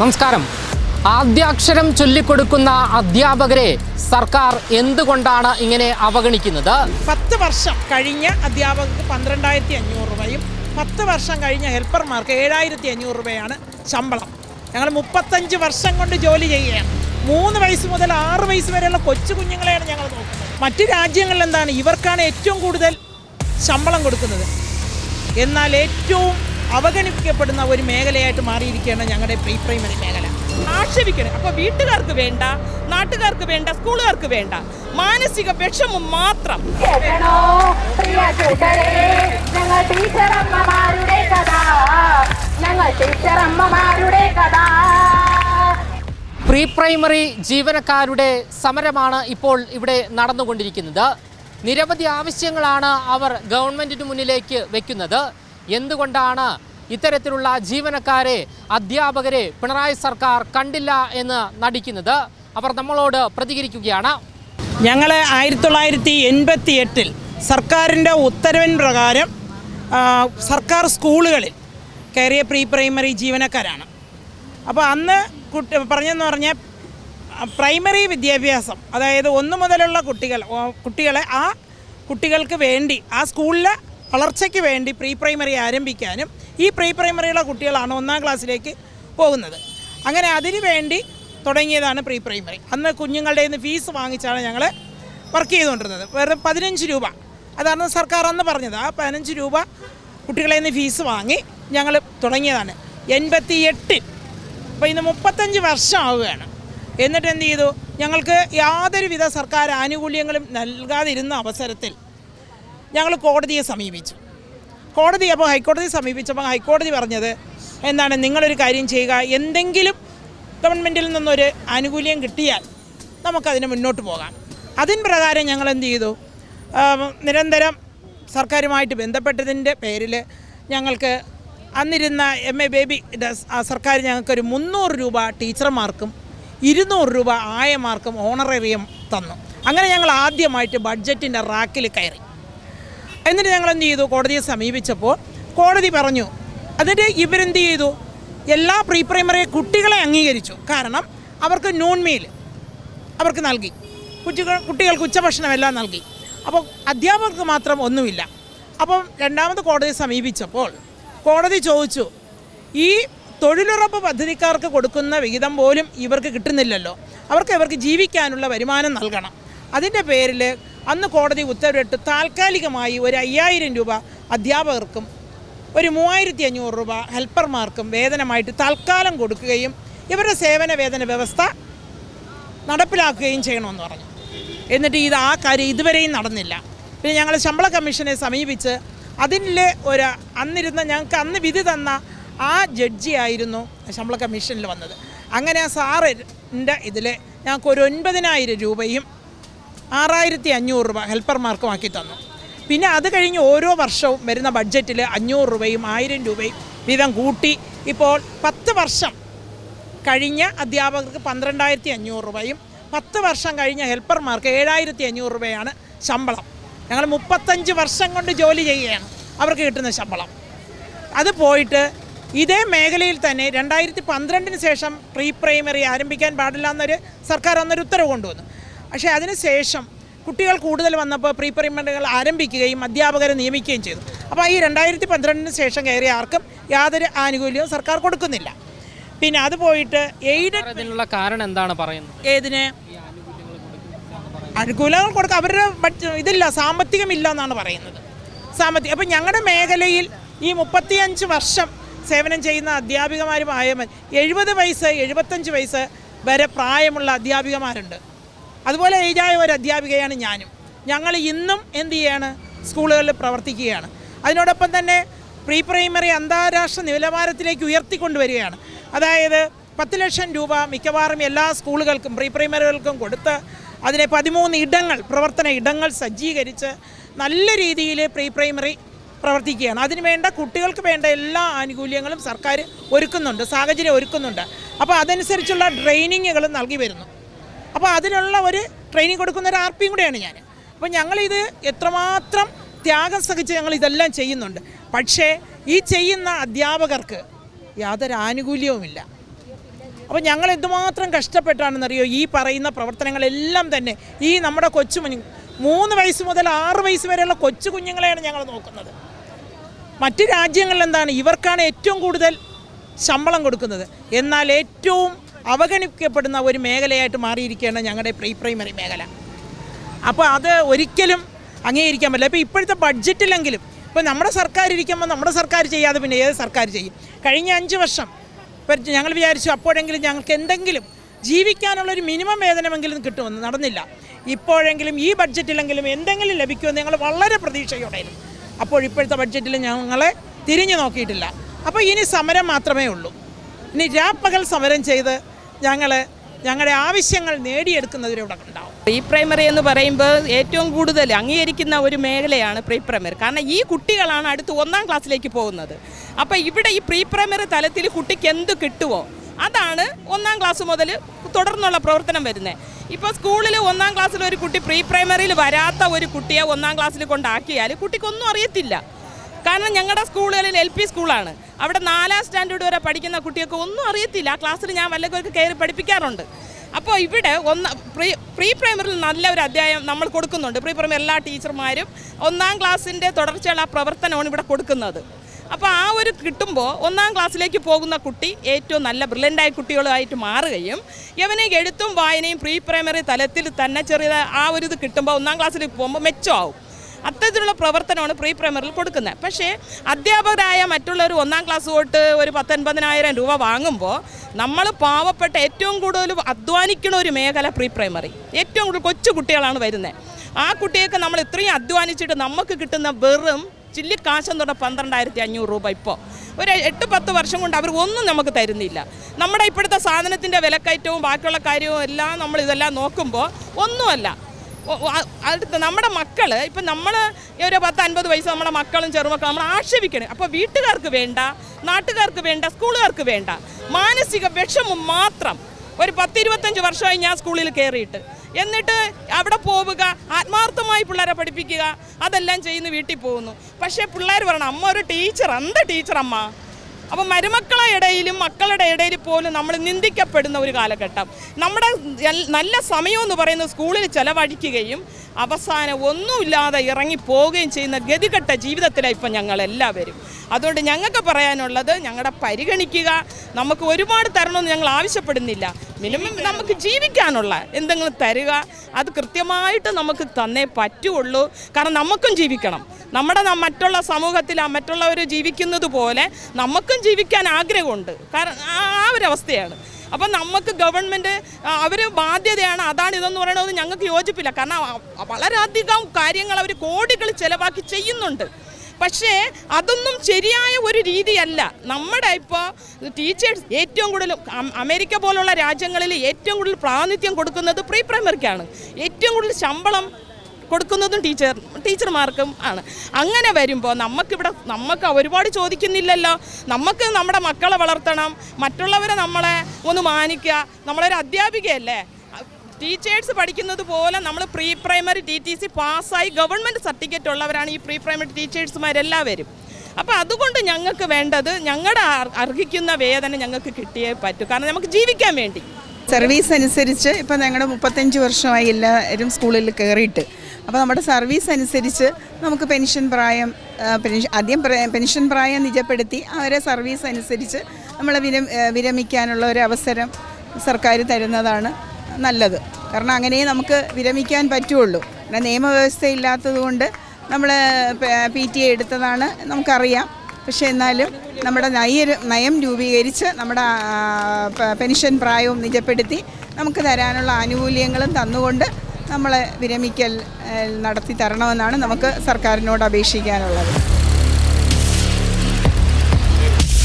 നമസ്കാരം. ആദ്യാക്ഷരം ചൊല്ലിക്കൊടുക്കുന്ന അധ്യാപകരെ സർക്കാർ എന്തുകൊണ്ടാണ് ഇങ്ങനെ അവഗണിക്കുന്നത്? പത്ത് വർഷം കഴിഞ്ഞ അധ്യാപകർക്ക് പന്ത്രണ്ടായിരത്തി അഞ്ഞൂറ് രൂപയും പത്ത് വർഷം കഴിഞ്ഞ ഹെൽപ്പർമാർക്ക് ഏഴായിരത്തി അഞ്ഞൂറ് രൂപയാണ് ശമ്പളം. ഞങ്ങൾ മുപ്പത്തഞ്ച് വർഷം കൊണ്ട് ജോലി ചെയ്യുകയാണ്. മൂന്ന് വയസ്സ് മുതൽ ആറ് വയസ്സ് വരെയുള്ള കൊച്ചു കുഞ്ഞുങ്ങളെയാണ് ഞങ്ങൾ നോക്കുന്നത്. മറ്റു രാജ്യങ്ങളിൽ എന്താണ് ഇവർക്കാണ് ഏറ്റവും കൂടുതൽ ശമ്പളം കൊടുക്കുന്നത്. എന്നാൽ ഏറ്റവും അവഗണിക്കപ്പെടുന്ന ഒരു മേഖലയായിട്ട് മാറിയിരിക്കുകയാണ് ഞങ്ങളുടെ പ്രീ പ്രൈമറി മേഖല. ആക്ഷേപിക്കണം അപ്പോൾ വീട്ടുകാർക്ക് വേണ്ട നാട്ടുകാർക്ക് വേണ്ട സ്കൂളുകാർക്ക് വേണ്ട മാനസിക വിഷമം മാത്രം. ഞങ്ങൾ കഥ. ഞങ്ങൾ ടീച്ചർ അമ്മമാരുടെ കഥ. പ്രീ പ്രൈമറി ജീവനക്കാരുടെ സമരമാണ് ഇപ്പോൾ ഇവിടെ നടന്നുകൊണ്ടിരിക്കുന്നത്. നിരവധി ആവശ്യങ്ങളാണ് അവർ ഗവൺമെന്റിന് മുന്നിലേക്ക് വെക്കുന്നത്. എന്തുകൊണ്ടാണ് ഇത്തരത്തിലുള്ള ജീവനക്കാരെ അധ്യാപകരെ പിണറായി സർക്കാർ കണ്ടില്ല എന്ന് നടിക്കുന്നത് അവർ നമ്മളോട് പ്രതികരിക്കുകയാണ്. ഞങ്ങൾ ആയിരത്തി തൊള്ളായിരത്തി എൺപത്തി എട്ടിൽ സർക്കാരിന്റെ ഉത്തരവിൻ പ്രകാരം സർക്കാർ സ്കൂളുകളിൽ കയറിയ പ്രീ പ്രൈമറി ജീവനക്കാരാണ്. അപ്പോൾ അന്ന് കുട്ടി പറഞ്ഞെന്ന് പറഞ്ഞാൽ പ്രൈമറി വിദ്യാഭ്യാസം അതായത് ഒന്ന് മുതലുള്ള കുട്ടികൾ കുട്ടികളെ ആ കുട്ടികൾക്ക് വേണ്ടി ആ സ്കൂളിലെ വളർച്ചയ്ക്ക് വേണ്ടി പ്രീ പ്രൈമറി ആരംഭിക്കാനും ഈ പ്രീ പ്രൈമറിയുള്ള കുട്ടികളാണ് ഒന്നാം ക്ലാസ്സിലേക്ക് പോകുന്നത്. അങ്ങനെ അതിനു വേണ്ടി തുടങ്ങിയതാണ് പ്രീ പ്രൈമറി അന്ന് കുഞ്ഞുങ്ങളുടെ നിന്ന് ഫീസ് വാങ്ങിച്ചാണ് ഞങ്ങൾ വർക്ക് ചെയ്തുകൊണ്ടിരുന്നത്. വെറും പതിനഞ്ച് രൂപ. അതാണ് സർക്കാർ അന്ന് പറഞ്ഞത്. ആ പതിനഞ്ച് രൂപ കുട്ടികളെ നിന്ന് ഫീസ് വാങ്ങി ഞങ്ങൾ തുടങ്ങിയതാണ്. എൺപത്തി എട്ടിൽ അപ്പോൾ ഇന്ന് മുപ്പത്തഞ്ച് വർഷമാവുകയാണ്. എന്നിട്ട് എന്ത് ചെയ്തു? ഞങ്ങൾക്ക് യാതൊരുവിധ സർക്കാർ ആനുകൂല്യങ്ങളും നൽകാതിരുന്ന അവസരത്തിൽ ഞങ്ങൾ കോടതിയെ സമീപിച്ചു. കോടതി അപ്പോൾ ഹൈക്കോടതി സമീപിച്ചപ്പോൾ ഹൈക്കോടതി പറഞ്ഞത് എന്താണ് നിങ്ങളൊരു കാര്യം ചെയ്യുക. എന്തെങ്കിലും ഗവൺമെന്റിൽ നിന്നൊരു ആനുകൂല്യം കിട്ടിയാൽ നമുക്കതിന് മുന്നോട്ട് പോകാം. അതിന് പ്രകാരം ഞങ്ങൾ എന്ത് ചെയ്തു? നിരന്തരം സർക്കാരുമായിട്ട് ബന്ധപ്പെട്ടതിന്റെ പേരിൽ ഞങ്ങൾക്ക് അന്നിരുന്ന എം എ ബേബി സർക്കാർ ഞങ്ങൾക്കൊരു മുന്നൂറ് രൂപ ടീച്ചർമാർക്കും ഇരുന്നൂറ് രൂപ ആയമാർക്കും ഓണറേറിയം തന്നു. അങ്ങനെ ഞങ്ങൾ ആദ്യമായിട്ട് ബഡ്ജറ്റിന്റെ റാക്കിൽ കയറി. എന്നിട്ട് ഞങ്ങൾ എന്ത് ചെയ്തു? കോടതിയെ സമീപിച്ചപ്പോൾ കോടതി പറഞ്ഞു എന്നിട്ട് ഇവരെന്ത് ചെയ്തു? എല്ലാ പ്രീ പ്രൈമറി കുട്ടികളെ അംഗീകരിച്ചു. കാരണം അവർക്ക് നോൺ മീൽ അവർക്ക് നൽകി. കുട്ടികൾ കുട്ടികൾക്ക് ഉച്ചഭക്ഷണം എല്ലാം നൽകി. അപ്പോൾ അധ്യാപകർക്ക് മാത്രം ഒന്നുമില്ല. അപ്പം രണ്ടാമത് കോടതിയെ സമീപിച്ചപ്പോൾ കോടതി ചോദിച്ചു ഈ തൊഴിലുറപ്പ് പദ്ധതിക്കാർക്ക് കൊടുക്കുന്ന വിഹിതം പോലും ഇവർക്ക് കിട്ടുന്നില്ലല്ലോ. അവർക്ക് ഇവർക്ക് ജീവിക്കാനുള്ള വരുമാനം നൽകണം. അതിന്റെ പേരിൽ അന്ന് കോടതി ഉത്തരവിട്ട് താൽക്കാലികമായി ഒരു അയ്യായിരം രൂപ അധ്യാപകർക്കും ഒരു മൂവായിരത്തി അഞ്ഞൂറ് രൂപ ഹെൽപ്പർമാർക്കും വേതനമായിട്ട് തൽക്കാലം കൊടുക്കുകയും ഇവരുടെ സേവന വേതന വ്യവസ്ഥ നടപ്പിലാക്കുകയും ചെയ്യണമെന്ന് പറഞ്ഞു. എന്നിട്ട് ഇത് ആ കാര്യം ഇതുവരെയും നടന്നില്ല. പിന്നെ ഞങ്ങൾ ശമ്പള കമ്മീഷനെ സമീപിച്ച് അതിലെ ഒരു അന്നിരുന്ന ഞങ്ങൾക്ക് അന്ന് വിധി തന്ന ആ ജഡ്ജി ആയിരുന്നു ശമ്പള കമ്മീഷനിൽ വന്നത്. അങ്ങനെ ആ സാറിന്റെ ഇതിൽ ഞങ്ങൾക്ക് ഒരു ഒൻപതിനായിരം രൂപയും ആറായിരത്തി അഞ്ഞൂറ് രൂപ ഹെൽപ്പർമാർക്കും ആക്കി തന്നു. പിന്നെ അത് കഴിഞ്ഞ് ഓരോ വർഷവും വരുന്ന ബഡ്ജറ്റിൽ അഞ്ഞൂറ് രൂപയും ആയിരം രൂപയും വീതം കൂട്ടി. ഇപ്പോൾ പത്ത് വർഷം കഴിഞ്ഞ അധ്യാപകർക്ക് പന്ത്രണ്ടായിരത്തി അഞ്ഞൂറ് രൂപയും പത്ത് വർഷം കഴിഞ്ഞ ഹെൽപ്പർമാർക്ക് ഏഴായിരത്തി അഞ്ഞൂറ് രൂപയാണ് ശമ്പളം. ഞങ്ങൾ മുപ്പത്തഞ്ച് വർഷം കൊണ്ട് ജോലി ചെയ്യുകയാണ് അവർക്ക് കിട്ടുന്ന ശമ്പളം. അത് പോയിട്ട് ഇതേ മേഖലയിൽ തന്നെ രണ്ടായിരത്തി പന്ത്രണ്ടിന് ശേഷം പ്രീ പ്രൈമറി ആരംഭിക്കാൻ പാടില്ല എന്നൊരു സർക്കാർ അന്നൊരു ഉത്തരവ് കൊണ്ടുവന്നു. പക്ഷേ അതിനുശേഷം കുട്ടികൾ കൂടുതൽ വന്നപ്പോൾ പ്രീ പ്രൈമറികൾ ആരംഭിക്കുകയും അധ്യാപകരെ നിയമിക്കുകയും ചെയ്തു. അപ്പോൾ ഈ രണ്ടായിരത്തി പന്ത്രണ്ടിന് ശേഷം കയറിയ ആർക്കും യാതൊരു ആനുകൂല്യവും സർക്കാർ കൊടുക്കുന്നില്ല. പിന്നെ അത് പോയിട്ട് എയ്ഡഡ് കാരണം എന്താണ് പറയുന്നത്? ഏതിന്? അനുകൂലങ്ങൾ കൊടുക്കുക അവരുടെ ഇതില്ല സാമ്പത്തികമില്ല എന്നാണ് പറയുന്നത്. സാമ്പത്തികം അപ്പം ഞങ്ങളുടെ മേഖലയിൽ ഈ മുപ്പത്തിയഞ്ച് വർഷം സേവനം ചെയ്യുന്ന അധ്യാപികമാരുമായ എഴുപത് വയസ്സ് എഴുപത്തഞ്ച് വയസ്സ് വരെ പ്രായമുള്ള അധ്യാപികമാരുണ്ട്. അതുപോലെ ഏജായ ഒരു അധ്യാപികയാണ് ഞാനും. ഞങ്ങൾ ഇന്നും എന്തു ചെയ്യാണ്? സ്കൂളുകളിൽ പ്രവർത്തിക്കുകയാണ്. അതിനോടൊപ്പം തന്നെ പ്രീ പ്രൈമറി അന്താരാഷ്ട്ര നിലവാരത്തിലേക്ക് ഉയർത്തിക്കൊണ്ടുവരികയാണ്. അതായത് പത്ത് ലക്ഷം രൂപ മിക്കവാറും എല്ലാ സ്കൂളുകൾക്കും പ്രീ പ്രൈമറികൾക്കും കൊടുത്ത് അതിനെ പതിമൂന്ന് ഇടങ്ങൾ പ്രവർത്തന ഇടങ്ങൾ സജ്ജീകരിച്ച് നല്ല രീതിയിൽ പ്രീ പ്രൈമറി പ്രവർത്തിക്കുകയാണ്. അതിന് വേണ്ട കുട്ടികൾക്ക് വേണ്ട എല്ലാ ആനുകൂല്യങ്ങളും സർക്കാർ ഒരുക്കുന്നുണ്ട് സാഹചര്യം ഒരുക്കുന്നുണ്ട്. അപ്പോൾ അതനുസരിച്ചുള്ള ട്രെയിനിങ്ങുകളും നൽകി വരുന്നു. അപ്പോൾ അതിനുള്ള ഒരു ട്രെയിനിങ് കൊടുക്കുന്ന ഒരു ആർ പിയും കൂടെയാണ് ഞാൻ അപ്പോൾ ഞങ്ങളിത് എത്രമാത്രം ത്യാഗം സഹിച്ച് ഞങ്ങൾ ഇതെല്ലാം ചെയ്യുന്നുണ്ട്. പക്ഷേ ഈ ചെയ്യുന്ന അധ്യാപകർക്ക് യാതൊരു ആനുകൂല്യവുമില്ല. അപ്പോൾ ഞങ്ങൾ എന്തുമാത്രം കഷ്ടപ്പെട്ടാണെന്നറിയോ ഈ പറയുന്ന പ്രവർത്തനങ്ങളെല്ലാം തന്നെ ഈ നമ്മുടെ കൊച്ചു മൂന്ന് വയസ്സ് മുതൽ ആറ് വയസ്സ് വരെയുള്ള കൊച്ചു കുഞ്ഞുങ്ങളെയാണ് ഞങ്ങൾ നോക്കുന്നത്. മറ്റ് രാജ്യങ്ങളിൽ എന്താണ് ഇവർക്കാണ് ഏറ്റവും കൂടുതൽ ശമ്പളം കൊടുക്കുന്നത്. എന്നാൽ ഏറ്റവും അവഗണിക്കപ്പെടുന്ന ഒരു മേഖലയായിട്ട് മാറിയിരിക്കുകയാണ് ഞങ്ങളുടെ പ്രീ പ്രൈമറി മേഖല. അപ്പോൾ അത് ഒരിക്കലും അംഗീകരിക്കാൻ പറ്റില്ല. ഇപ്പോൾ ഇപ്പോഴത്തെ ബഡ്ജറ്റിലെങ്കിലും ഇപ്പോൾ നമ്മുടെ സർക്കാർ ഇരിക്കുമ്പോൾ നമ്മുടെ സർക്കാർ ചെയ്യാതെ പിന്നെ ഏത് സർക്കാർ ചെയ്യും? കഴിഞ്ഞ അഞ്ച് വർഷം ഇപ്പം ഞങ്ങൾ വിചാരിച്ചു അപ്പോഴെങ്കിലും ഞങ്ങൾക്ക് എന്തെങ്കിലും ജീവിക്കാനുള്ള ഒരു മിനിമം വേതനമെങ്കിലും കിട്ടുമെന്ന് നടന്നില്ല. ഇപ്പോഴെങ്കിലും ഈ ബഡ്ജറ്റിലെങ്കിലും എന്തെങ്കിലും ലഭിക്കുമെന്ന് ഞങ്ങൾ വളരെ പ്രതീക്ഷയോടെയായിരുന്നു. അപ്പോൾ ഇപ്പോഴത്തെ ബഡ്ജറ്റിൽ ഞങ്ങളെ തിരിഞ്ഞു നോക്കിയിട്ടില്ല. അപ്പോൾ ഇനി സമരം മാത്രമേ ഉള്ളൂ. ഇനി രാപ്പകൽ സമരം ചെയ്ത് ഞങ്ങൾ ഞങ്ങളുടെ ആവശ്യങ്ങൾ നേടിയെടുക്കുന്നതിലൂടെ ഉണ്ടാവും. പ്രീ പ്രൈമറി എന്ന് പറയുമ്പോൾ ഏറ്റവും കൂടുതൽ അംഗീകരിക്കുന്ന ഒരു മേഖലയാണ് പ്രീ പ്രൈമറി. കാരണം ഈ കുട്ടികളാണ് അടുത്ത് ഒന്നാം ക്ലാസ്സിലേക്ക് പോകുന്നത്. അപ്പോൾ ഇവിടെ ഈ പ്രീ പ്രൈമറി തലത്തിൽ കുട്ടിക്ക് എന്ത് കിട്ടുമോ അതാണ് ഒന്നാം ക്ലാസ് മുതൽ തുടർന്നുള്ള പ്രവർത്തനം വരുന്നത്. ഇപ്പോൾ സ്കൂളിൽ ഒന്നാം ക്ലാസ്സിൽ ഒരു കുട്ടി പ്രീ പ്രൈമറിയിൽ വരാത്ത ഒരു കുട്ടിയെ ഒന്നാം ക്ലാസ്സിൽ കൊണ്ടാക്കിയാൽ കുട്ടിക്കൊന്നും അറിയത്തില്ല. കാരണം ഞങ്ങളുടെ സ്കൂളുകളിൽ എൽ പി സ്കൂളാണ്. അവിടെ നാലാം സ്റ്റാൻഡേർഡ് വരെ പഠിക്കുന്ന കുട്ടികൾക്ക് ഒന്നും അറിയത്തില്ല. ആ ക്ലാസ്സിൽ ഞാൻ വല്ലതൊക്കെ കയറി പഠിപ്പിക്കാറുണ്ട്. അപ്പോൾ ഇവിടെ ഒന്ന് പ്രീ പ്രീ പ്രൈമറിയിൽ നല്ല ഒരു അധ്യായം നമ്മൾ കൊടുക്കുന്നുണ്ട്. പ്രീ പ്രൈമറി എല്ലാ ടീച്ചർമാരും ഒന്നാം ക്ലാസ്സിന്റെ തുടർച്ചയുള്ള പ്രവർത്തനമാണ് ഇവിടെ കൊടുക്കുന്നത്. അപ്പോൾ ആ ഒരു കിട്ടുമ്പോൾ ഒന്നാം ക്ലാസ്സിലേക്ക് പോകുന്ന കുട്ടി ഏറ്റവും നല്ല ബ്രില്യന്റായ കുട്ടികളുമായിട്ട് മാറുകയും ഇവനെ എഴുത്തും വായനയും പ്രീ പ്രൈമറി തലത്തിൽ തന്നെ ചെറിയ ആ ഒരു ഇത് കിട്ടുമ്പോൾ ഒന്നാം ക്ലാസ്സിലേക്ക് പോകുമ്പോൾ മെച്ചമാവും. അത്തരത്തിലുള്ള പ്രവർത്തനമാണ് പ്രീ പ്രൈമറിയിൽ കൊടുക്കുന്നത്. പക്ഷേ അധ്യാപകരായ മറ്റുള്ളവർ ഒന്നാം ക്ലാസ് തൊട്ട് ഒരു പത്തൊൻപതിനായിരം രൂപ വാങ്ങുമ്പോൾ നമ്മൾ പാവപ്പെട്ട ഏറ്റവും കൂടുതൽ അധ്വാനിക്കുന്ന ഒരു മേഖല പ്രീ പ്രൈമറി. ഏറ്റവും കൂടുതൽ കൊച്ചു കുട്ടികളാണ് വരുന്നത്. ആ കുട്ടിയൊക്കെ നമ്മൾ ഇത്രയും അധ്വാനിച്ചിട്ട് നമുക്ക് കിട്ടുന്ന വെറും ചില്ലിക്കാശം തൊട്ട് പന്ത്രണ്ടായിരത്തി അഞ്ഞൂറ് രൂപ ഇപ്പോൾ. ഒരു എട്ട് പത്ത് വർഷം കൊണ്ട് അവർ ഒന്നും നമുക്ക് തരുന്നില്ല. നമ്മുടെ ഇപ്പോഴത്തെ സാധനത്തിന്റെ വിലക്കയറ്റവും ബാക്കിയുള്ള കാര്യവും എല്ലാം നമ്മൾ ഇതെല്ലാം നോക്കുമ്പോൾ ഒന്നുമല്ല. അടുത്ത നമ്മുടെ മക്കൾ ഇപ്പം നമ്മൾ ഒരു പത്ത് അൻപത് വയസ്സ് നമ്മുടെ മക്കളും ചെറുമക്കളും നമ്മൾ ആക്ഷേപിക്കണം. അപ്പോൾ വീട്ടുകാർക്ക് വേണ്ട നാട്ടുകാർക്ക് വേണ്ട സ്കൂളുകാർക്ക് വേണ്ട. മാനസിക വിഷമം മാത്രം. ഒരു പത്തിരുപത്തഞ്ച് വർഷമായി ഞാൻ സ്കൂളിൽ കയറിയിട്ട്. എന്നിട്ട് അവിടെ പോവുക ആത്മാർത്ഥമായി പിള്ളേരെ പഠിപ്പിക്കുക അതെല്ലാം ചെയ്യുന്ന വീട്ടിൽ പോകുന്നു. പക്ഷേ പിള്ളേർ പറയണം അമ്മ ഒരു ടീച്ചർ എന്ത് ടീച്ചർ അമ്മ? അപ്പം മരുമക്കളെ ഇടയിലും മക്കളുടെ ഇടയിൽ പോലും നമ്മൾ നിന്ദിക്കപ്പെടുന്ന ഒരു കാലഘട്ടം. നമ്മുടെ നല്ല സമയം എന്ന് പറയുന്നത് സ്കൂളിൽ ചെലവഴിക്കുകയും അവസാനം ഒന്നുമില്ലാതെ ഇറങ്ങി പോവുകയും ചെയ്യുന്ന ഗതികെട്ട ജീവിതത്തിലാണ് ഇപ്പം ഞങ്ങൾ എല്ലാവരും അതുകൊണ്ട് ഞങ്ങൾക്ക് പറയാനുള്ളത് ഞങ്ങളുടെ പരിഗണിക്കുക. നമുക്ക് ഒരുപാട് തരണമെന്ന് ഞങ്ങൾ ആവശ്യപ്പെടുന്നില്ല. മിനിമം നമുക്ക് ജീവിക്കാനുള്ള എന്തെങ്കിലും തരിക. അത് കൃത്യമായിട്ട് നമുക്ക് തന്നേ പറ്റുള്ളൂ. കാരണം നമുക്കും ജീവിക്കണം. നമ്മുടെ മറ്റുള്ള സമൂഹത്തിൽ മറ്റുള്ളവർ ജീവിക്കുന്നത് പോലെ നമുക്കും ജീവിക്കാൻ ആഗ്രഹമുണ്ട്. കാരണം ആ ഒരു അവസ്ഥയാണ്. അപ്പം നമുക്ക് ഗവൺമെന്റ് അവർ ബാധ്യതയാണ്. അതാണ് ഇതെന്ന് പറയണത് ഞങ്ങൾക്ക് യോജിപ്പില്ല. കാരണം വളരെയധികം കാര്യങ്ങൾ അവർ കോടികൾ ചിലവാക്കി ചെയ്യുന്നുണ്ട്. പക്ഷേ അതൊന്നും ശരിയായ ഒരു രീതിയല്ല. നമ്മുടെ ഇപ്പോൾ ടീച്ചേഴ്സ് ഏറ്റവും കൂടുതൽ അമേരിക്ക പോലുള്ള രാജ്യങ്ങളിൽ ഏറ്റവും കൂടുതൽ പ്രാതിനിധ്യം കൊടുക്കുന്നത് പ്രീ പ്രൈമറിക്കാണ് ഏറ്റവും കൂടുതൽ ശമ്പളം കൊടുക്കുന്നതും ടീച്ചർ ടീച്ചർമാർക്കും ആണ്. അങ്ങനെ വരുമ്പോൾ നമുക്കിവിടെ നമുക്ക് ഒരുപാട് ചോദിക്കുന്നില്ലല്ലോ. നമുക്ക് നമ്മുടെ മക്കളെ വളർത്തണം. മറ്റുള്ളവരെ നമ്മളെ ഒന്ന് മാനിക്കുക നമ്മളൊരു അധ്യാപികയല്ലേ? ടീച്ചേഴ്സ് പഠിക്കുന്നത് പോലെ നമ്മൾ pre primary T T C പാസ്സായി ഗവൺമെന്റ് സർട്ടിഫിക്കറ്റ് ഉള്ളവരാണ് ഈ പ്രീ പ്രൈമറി ടീച്ചേഴ്സുമാരെല്ലാവരും. അപ്പോൾ അതുകൊണ്ട് ഞങ്ങൾക്ക് വേണ്ടത് ഞങ്ങളുടെ അർഹിക്കുന്ന വേദന ഞങ്ങൾക്ക് കിട്ടിയേ പറ്റൂ. കാരണം നമുക്ക് ജീവിക്കാൻ വേണ്ടി. സർവീസ് അനുസരിച്ച് ഇപ്പം ഞങ്ങളുടെ മുപ്പത്തഞ്ച് വർഷമായി എല്ലാവരും സ്കൂളിൽ കയറിയിട്ട്. അപ്പോൾ നമ്മുടെ സർവീസ് അനുസരിച്ച് നമുക്ക് പെൻഷൻ പ്രായം ആദ്യം പെൻഷൻ പ്രായം നിജപ്പെടുത്തി അവരെ സർവീസ് അനുസരിച്ച് നമ്മളെ വിരം വിരമിക്കാനുള്ള ഒരു അവസരം സർക്കാർ തരുന്നതാണ്. നല്ലത്. കാരണം അങ്ങനെ നമുക്ക് വിരമിക്കാൻ പറ്റുള്ളൂ. കാരണം നിയമവ്യവസ്ഥ ഇല്ലാത്തതുകൊണ്ട് നമ്മൾ പി ടി എ എടുത്തതാണ് നമുക്കറിയാം. പക്ഷേ എന്നാലും നമ്മുടെ നയ നയം രൂപീകരിച്ച് നമ്മുടെ പെൻഷൻ പ്രായവും നിജപ്പെടുത്തി നമുക്ക് തരാനുള്ള ആനുകൂല്യങ്ങളും തന്നുകൊണ്ട് നമ്മളെ വിരമിക്കൽ നടത്തി തരണമെന്നാണ് നമുക്ക് സർക്കാരിനോട് അപേക്ഷിക്കാനുള്ളത്.